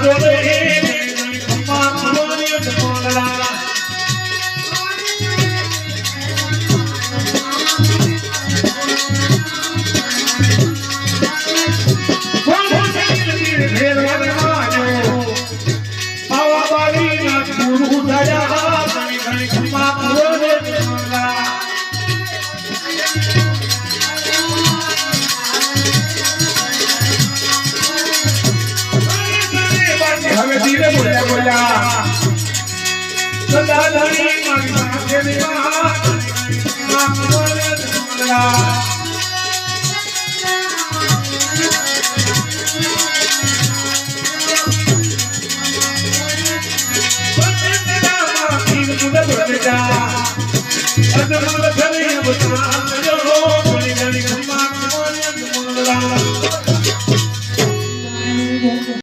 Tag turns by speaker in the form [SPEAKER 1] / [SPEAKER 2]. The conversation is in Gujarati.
[SPEAKER 1] હવે ધીરે બોલ્યા બોલ્યા સદા ધણી મારી સાથે નિવાહ. માં કુંવરે કમલા.